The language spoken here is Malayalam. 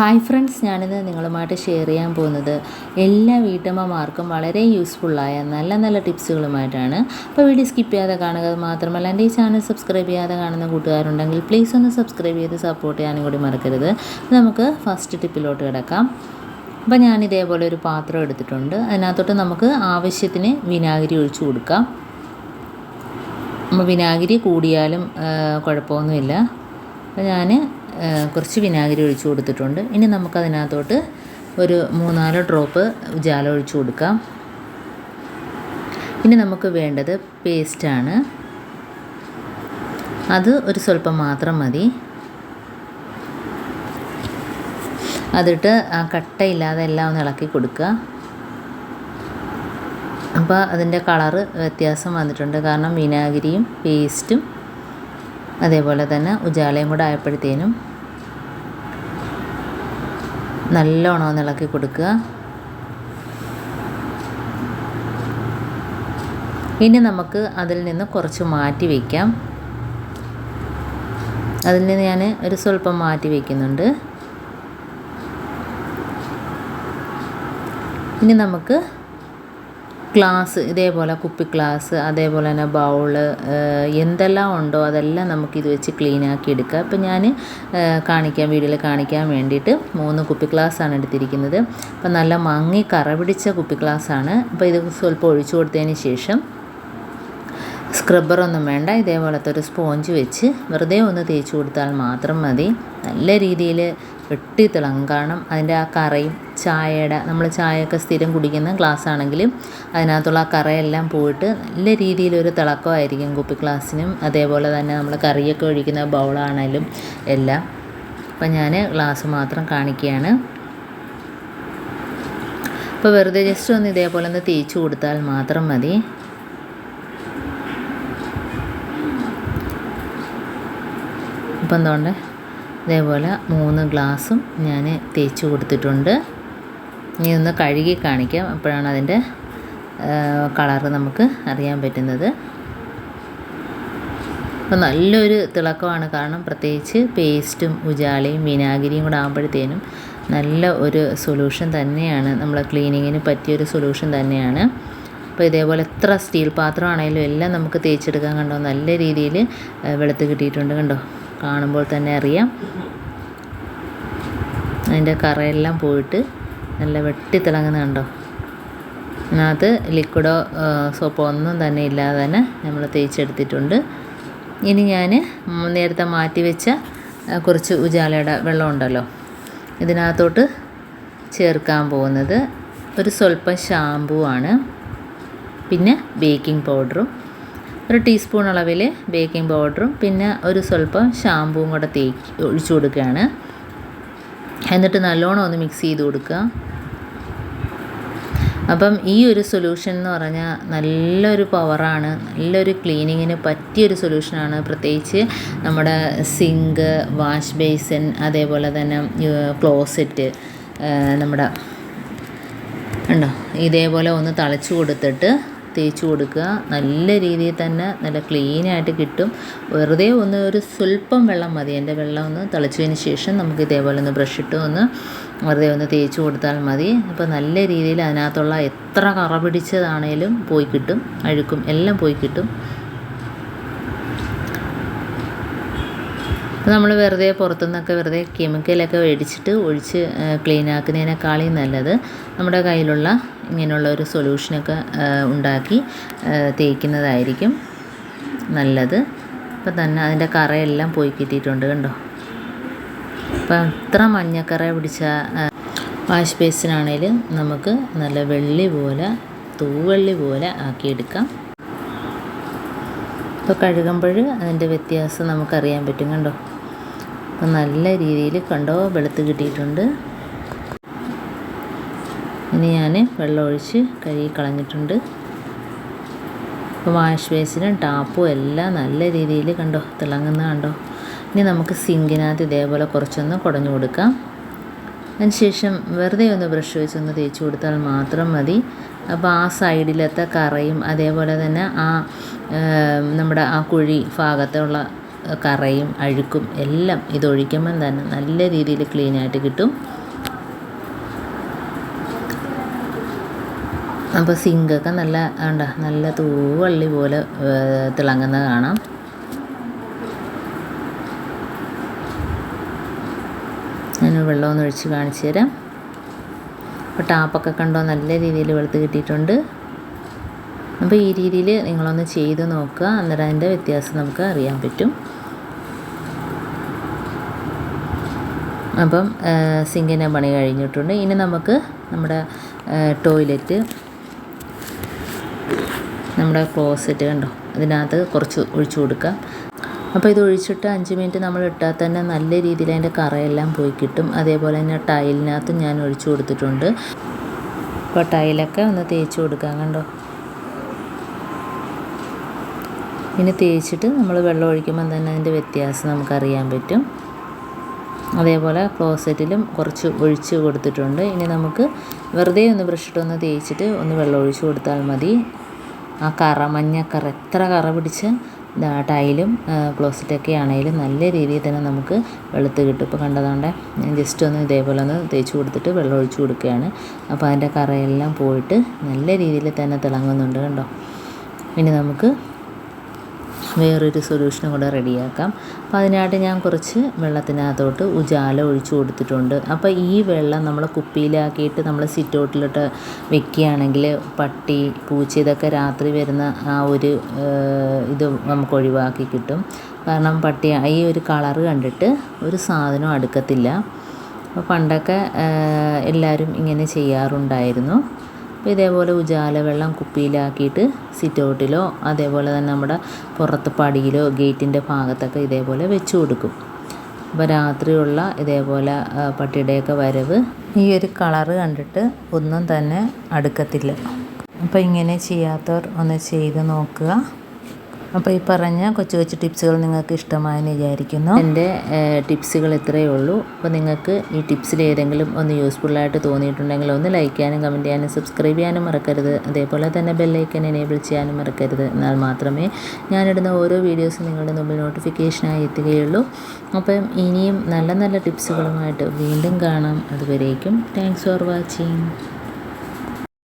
ഹായ് ഫ്രണ്ട്സ് ഞാനിന്ന് നിങ്ങളുമായിട്ട് ഷെയർ ചെയ്യാൻ പോകുന്നത് എല്ലാ വീട്ടമ്മമാർക്കും വളരെ യൂസ്ഫുള്ളായ നല്ല നല്ല ടിപ്സുകളുമായിട്ടാണ് അപ്പോൾ വീഡിയോ സ്കിപ്പ് ചെയ്യാതെ കാണുക അത് മാത്രമല്ല എന്റെ ഈ ചാനൽ സബ്സ്ക്രൈബ് ചെയ്യാതെ കാണുന്ന കൂട്ടുകാരുണ്ടെങ്കിൽ പ്ലീസ് ഒന്ന് സബ്സ്ക്രൈബ് ചെയ്ത് സപ്പോർട്ട് ചെയ്യാനും കൂടി മറക്കരുത്. നമുക്ക് ഫസ്റ്റ് ടിപ്പിലോട്ട് കിടക്കാം. അപ്പോൾ ഞാൻ ഇതേപോലെ ഒരു പാത്രം എടുത്തിട്ടുണ്ട്. അതിനകത്തോട്ട് നമുക്ക് ആവശ്യത്തിന് വിനാഗിരി ഒഴിച്ചു കൊടുക്കാം. വിനാഗിരി കൂടിയാലും കുഴപ്പമൊന്നുമില്ല. അപ്പോൾ ഞാൻ കുറച്ച് വിനാഗിരി ഒഴിച്ചു കൊടുത്തിട്ടുണ്ട്. ഇനി നമുക്കതിനകത്തോട്ട് ഒരു മൂന്നാൽ ഡ്രോപ്പ് ജാല ഒഴിച്ചു കൊടുക്കാം. ഇനി നമുക്ക് വേണ്ടത് പേസ്റ്റാണ് അത് ഒരു സ്വല്പം മാത്രം മതി. അതിട്ട് കട്ടയില്ലാതെ എല്ലാം ഒന്ന് ഇളക്കി കൊടുക്കുക. അപ്പോൾ അതിന്റെ കളറ് വ്യത്യാസം വന്നിട്ടുണ്ട്. കാരണം വിനാഗിരിയും പേസ്റ്റും അതേപോലെ തന്നെ ഉജാലയും കൂടെ ആയപ്പോഴത്തേനും നല്ലോണം ഒന്ന് ഇളക്കി കൊടുക്കുക ഇനി നമുക്ക് അതിൽ നിന്ന് കുറച്ച് മാറ്റി വയ്ക്കാം. അതിൽ നിന്ന് ഞാൻ ഒരു സ്വല്പം മാറ്റി വയ്ക്കുന്നുണ്ട്. ഇനി നമുക്ക് ഗ്ലാസ് ഇതേപോലെ കുപ്പി ഗ്ലാസ് അതേപോലെ തന്നെ ബൗൾ എന്തെല്ലാം ഉണ്ടോ അതെല്ലാം നമുക്ക് ഇത് വെച്ച് ക്ലീൻ ആക്കി എടുക്കാം അപ്പോൾ ഞാൻ കാണിക്കാൻ വീഡിയോയിൽ കാണിക്കാൻ വേണ്ടിയിട്ട് മൂന്ന് കുപ്പി ഗ്ലാസ്സാണ് എടുത്തിരിക്കുന്നത്. അപ്പോൾ നല്ല മങ്ങി കറപിടിച്ച കുപ്പി ഗ്ലാസ്സാണ് അപ്പോൾ ഇത് സ്വല്പം ഒഴിച്ചു കൊടുത്തതിന് ശേഷം സ്ക്രബ്ബറൊന്നും വേണ്ട ഇതേപോലത്തെ ഒരു സ്പോഞ്ച് വെച്ച് വെറുതെ ഒന്ന് തേച്ച് കൊടുത്താൽ മാത്രം മതി. നല്ല രീതിയിൽ വെട്ടി തിളങ്ങും കാരണം അതിന്റെ ആ കറയും ചായയുടെ നമ്മൾ ചായയൊക്കെ സ്ഥിരം കുടിക്കുന്ന ഗ്ലാസ് ആണെങ്കിലും അതിനകത്തുള്ള ആ കറയെല്ലാം പോയിട്ട് നല്ല രീതിയിലൊരു തിളക്കമായിരിക്കും കുപ്പി ഗ്ലാസ്സിനും. അതേപോലെ തന്നെ നമ്മൾ കറിയൊക്കെ ഒഴിക്കുന്ന ബൗളാണേലും എല്ലാം. അപ്പം ഞാൻ ഗ്ലാസ് മാത്രം കാണിക്കുകയാണ്. അപ്പോൾ വെറുതെ ജസ്റ്റ് ഒന്ന് ഇതേപോലെ ഒന്ന് തേച്ച് കൊടുത്താൽ മാത്രം മതി. അപ്പം എന്തുകൊണ്ട്? ഇതേപോലെ മൂന്ന് ഗ്ലാസും ഞാൻ തേച്ച് കൊടുത്തിട്ടുണ്ട്. ഇനി ഒന്ന് കഴുകി കാണിക്കാം. അപ്പോഴാണ് അതിന്റെ കളറ് നമുക്ക് അറിയാൻ പറ്റുന്നത്. അപ്പോൾ നല്ലൊരു തിളക്കമാണ്. കാരണം പ്രത്യേകിച്ച് പേസ്റ്റും ഉജാലയും വിനാഗിരിയും കൂടെ ആകുമ്പോഴത്തേനും നല്ല ഒരു സൊല്യൂഷൻ തന്നെയാണ്. നമ്മളെ ക്ലീനിങ്ങിന് പറ്റിയൊരു സൊല്യൂഷൻ തന്നെയാണ്. അപ്പോൾ ഇതേപോലെ എത്ര സ്റ്റീൽ പാത്രമാണെങ്കിലും എല്ലാം നമുക്ക് തേച്ചെടുക്കാൻ കണ്ടോ? നല്ല രീതിയിൽ വെളുത്ത് കിട്ടിയിട്ടുണ്ട് കണ്ടോ? കാണുമ്പോൾ തന്നെ അറിയാം. അതിന്റെ കറയെല്ലാം പോയിട്ട് നല്ല വെട്ടി കണ്ടോ? അതിനകത്ത് ലിക്വിഡോ സോപ്പോ ഒന്നും തന്നെ ഇല്ലാതെ തന്നെ നമ്മൾ തേച്ചെടുത്തിട്ടുണ്ട്. ഇനി ഞാൻ നേരത്തെ മാറ്റി വെച്ച കുറച്ച് ഉജാലയുടെ വെള്ളമുണ്ടല്ലോ ഇതിനകത്തോട്ട് ചേർക്കാൻ പോകുന്നത് ഒരു സ്വല്പം ഷാമ്പൂ ആണ്. പിന്നെ ബേക്കിംഗ് പൗഡറും ഒരു ടീസ്പൂൺ അളവിൽ ബേക്കിംഗ് പൗഡറും പിന്നെ ഒരു സ്വല്പം ഷാമ്പുവും കൂടെ തേക്ക് ഒഴിച്ചു കൊടുക്കുകയാണ്. എന്നിട്ട് നല്ലോണം ഒന്ന് മിക്സ് ചെയ്ത് കൊടുക്കുക. അപ്പം ഈ ഒരു സൊല്യൂഷൻ എന്ന് പറഞ്ഞാൽ നല്ലൊരു പവറാണ് നല്ലൊരു ക്ലീനിങ്ങിന് പറ്റിയൊരു സൊല്യൂഷനാണ് പ്രത്യേകിച്ച് നമ്മുടെ സിങ്ക് വാഷ് ബേസിൻ അതേപോലെ തന്നെ ക്ലോസറ്റ് നമ്മുടെ ഉണ്ടോ ഇതേപോലെ ഒന്ന് തളിച്ചു കൊടുത്തിട്ട് തേച്ച് കൊടുക്കുക. നല്ല രീതിയിൽ തന്നെ നല്ല ക്ലീനായിട്ട് കിട്ടും. വെറുതെ ഒന്ന് ഒരു സ്വല്പം വെള്ളം മതി. എന്റെ വെള്ളം ഒന്ന് തിളച്ചതിന് ശേഷം നമുക്ക് ഇതേപോലെ ഒന്ന് ബ്രഷ് ഇട്ട് ഒന്ന് വെറുതെ ഒന്ന് തേച്ച് കൊടുത്താൽ മതി. അപ്പോൾ നല്ല രീതിയിൽ അതിനകത്തുള്ള എത്ര കറ പിടിച്ചതാണേലും പോയി കിട്ടും. അഴുക്കും എല്ലാം പോയി കിട്ടും. നമ്മൾ വെറുതെ പുറത്തുനിന്നൊക്കെ വെറുതെ കെമിക്കലൊക്കെ മേടിച്ചിട്ട് ഒഴിച്ച് ക്ലീൻ ആക്കുന്നതിനേക്കാളും നല്ലത് നമ്മുടെ കയ്യിലുള്ള ഇങ്ങനെയുള്ള ഒരു സൊല്യൂഷനൊക്കെ ഉണ്ടാക്കി തേക്കുന്നതായിരിക്കും നല്ലത്. ഇപ്പം തന്നെ അതിന്റെ കറയെല്ലാം പോയി കിട്ടിയിട്ടുണ്ട് കണ്ടോ? അപ്പം എത്ര മഞ്ഞക്കറ പിടിച്ച വാഷ് ബേസിനാണേലും നമുക്ക് നല്ല വെള്ളി പോലെ തൂവെള്ളി പോലെ ആക്കിയെടുക്കാം. ഇപ്പോൾ കഴുകുമ്പോൾ അതിന്റെ വ്യത്യാസം നമുക്കറിയാൻ പറ്റും കണ്ടോ? അപ്പം നല്ല രീതിയിൽ കണ്ടോ വെളുത്ത് കിട്ടിയിട്ടുണ്ട്. ഇനി ഞാൻ വെള്ളം ഒഴിച്ച് കഴുകി കളഞ്ഞിട്ടുണ്ട്. വാഷ് ബേസിനും ടാപ്പും എല്ലാം നല്ല രീതിയിൽ കണ്ടോ തിളങ്ങുന്ന കണ്ടോ? ഇനി നമുക്ക് സിങ്കിനകത്ത് ഇതേപോലെ കുറച്ചൊന്ന് കുടഞ്ഞു കൊടുക്കാം. അതിനുശേഷം വെറുതെ ഒന്ന് ബ്രഷ് വെച്ചൊന്ന് തേച്ച് കൊടുത്താൽ മാത്രം മതി. അപ്പോൾ ആ സൈഡിലത്തെ കറയും അതേപോലെ തന്നെ ആ നമ്മുടെ ആ കുഴി ഭാഗത്തുള്ള കറയും അഴുക്കും എല്ലാം ഇതൊഴിക്കുമ്പം തന്നെ നല്ല രീതിയിൽ ക്ലീനായിട്ട് കിട്ടും. അപ്പോൾ സിങ്കൊക്കെ നല്ല വേണ്ട നല്ല തൂവള്ളി പോലെ തിളങ്ങുന്നത് കാണാം. ഞാൻ വെള്ളമൊന്ന് ഒഴിച്ച് കാണിച്ചു തരാം. അപ്പോൾ ടാപ്പൊക്കെ കണ്ടോ നല്ല രീതിയിൽ വെളുത്ത് കിട്ടിയിട്ടുണ്ട്. അപ്പോൾ ഈ രീതിയിൽ നിങ്ങളൊന്ന് ചെയ്ത് നോക്കുക അന്നേരം അതിന്റെ വ്യത്യാസം നമുക്ക് അറിയാൻ പറ്റും. അപ്പം സിങ്കിന്റെ പണി കഴിഞ്ഞിട്ടുണ്ട്. ഇനി നമുക്ക് നമ്മുടെ ടോയ്ലറ്റ് നമ്മുടെ ക്ലോസറ്റ് കണ്ടോ? അതിനകത്ത് കുറച്ച് ഒഴിച്ചു കൊടുക്കാം. അപ്പോൾ ഇത് ഒഴിച്ചിട്ട് അഞ്ച് മിനിറ്റ് നമ്മൾ ഇട്ടാൽ തന്നെ നല്ല രീതിയിൽ അതിന്റെ കറയെല്ലാം പോയി കിട്ടും. അതേപോലെ തന്നെ ടൈലിനകത്ത് ഞാൻ ഒഴിച്ചു കൊടുത്തിട്ടുണ്ട്. അപ്പോൾ ടൈലൊക്കെ ഒന്ന് തേച്ച് കൊടുക്കാം കണ്ടോ? ഇനി തേച്ചിട്ട് നമ്മൾ വെള്ളം ഒഴിക്കുമ്പോൾ തന്നെ അതിന്റെ വ്യത്യാസം നമുക്കറിയാൻ പറ്റും. അതേപോലെ ക്ലോസറ്റിലും കുറച്ച് ഒഴിച്ച് കൊടുത്തിട്ടുണ്ട്. ഇനി നമുക്ക് വെറുതെ ഒന്ന് ബ്രഷിട്ടൊന്ന് തേച്ചിട്ട് ഒന്ന് വെള്ളം ഒഴിച്ച് കൊടുത്താൽ മതി. ആ കറ മഞ്ഞക്കറ എത്ര കറ പിടിച്ച ടൈലും ക്ലോസറ്റൊക്കെ ആണെങ്കിലും നല്ല രീതിയിൽ തന്നെ നമുക്ക് വെളുത്ത് കിട്ടും. ഇപ്പോൾ കണ്ടതുകൊണ്ട് ഞാൻ ജസ്റ്റ് ഒന്ന് ഇതേപോലെ ഒന്ന് തേച്ച് കൊടുത്തിട്ട് വെള്ളം ഒഴിച്ച് കൊടുക്കുകയാണ്. അപ്പോൾ അതിന്റെ കറയെല്ലാം പോയിട്ട് നല്ല രീതിയിൽ തന്നെ തിളങ്ങുന്നുണ്ട് കണ്ടോ? ഇനി നമുക്ക് വേറൊരു സൊല്യൂഷനും കൂടെ റെഡിയാക്കാം അപ്പം അതിനായിട്ട് ഞാൻ കുറച്ച് വെള്ളത്തിനകത്തോട്ട് ഉജാല ഒഴിച്ചു കൊടുത്തിട്ടുണ്ട്. അപ്പോൾ ഈ വെള്ളം നമ്മൾ കുപ്പിയിലാക്കിയിട്ട് നമ്മൾ സിറ്റൗട്ടിലിട്ട് വെക്കുകയാണെങ്കിൽ പട്ടി പൂച്ച ഇതൊക്കെ രാത്രി വരുന്ന ആ ഒരു ഇത് നമുക്ക് ഒഴിവാക്കി കിട്ടും. കാരണം പട്ടി ഈ ഒരു കളറ് കണ്ടിട്ട് ഒരു സാധനം അടുക്കത്തില്ല. അപ്പോൾ പണ്ടൊക്കെ എല്ലാവരും ഇങ്ങനെ ചെയ്യാറുണ്ടായിരുന്നു. അപ്പോൾ ഇതേപോലെ ഉജാല വെള്ളം കുപ്പിയിലാക്കിയിട്ട് സിറ്റൗട്ടിലോ അതേപോലെ തന്നെ നമ്മുടെ പുറത്ത് പടിയിലോ ഗേറ്റിന്റെ ഭാഗത്തൊക്കെ ഇതേപോലെ വെച്ച് കൊടുക്കും. അപ്പോൾ രാത്രിയുള്ള ഇതേപോലെ പട്ടിയുടെയൊക്കെ വരവ് ഈ ഒരു കളറ് കണ്ടിട്ട് ഒന്നും തന്നെ അടുക്കത്തില്ല. അപ്പോൾ ഇങ്ങനെ ചെയ്യാത്തവർ ഒന്ന് ചെയ്ത് നോക്കുക. അപ്പോൾ ഈ പറഞ്ഞ കൊച്ചു കൊച്ചു ടിപ്സുകൾ നിങ്ങൾക്ക് ഇഷ്ടമായെന്ന് വിചാരിക്കുന്നു. എന്റെ ടിപ്സുകൾ ഇത്രയേ ഉള്ളൂ. അപ്പോൾ നിങ്ങൾക്ക് ഈ ടിപ്സിൽ ഏതെങ്കിലും ഒന്ന് യൂസ്ഫുള്ളായിട്ട് തോന്നിയിട്ടുണ്ടെങ്കിൽ ഒന്ന് ലൈക്ക് ചെയ്യാനും കമന്റ് ചെയ്യാനും സബ്സ്ക്രൈബ് ചെയ്യാനും മറക്കരുത്. അതേപോലെ തന്നെ ബെല്ലൈക്കൻ എനേബിൾ ചെയ്യാനും മറക്കരുത്. എന്നാൽ മാത്രമേ ഞാനിടുന്ന ഓരോ വീഡിയോസും നിങ്ങളുടെ മുമ്പിൽ നോട്ടിഫിക്കേഷനായി എത്തുകയുള്ളൂ. അപ്പം ഇനിയും നല്ല നല്ല ടിപ്സുകളുമായിട്ട് വീണ്ടും കാണാം. അതുവരേക്കും താങ്ക്സ് ഫോർ വാച്ചിങ്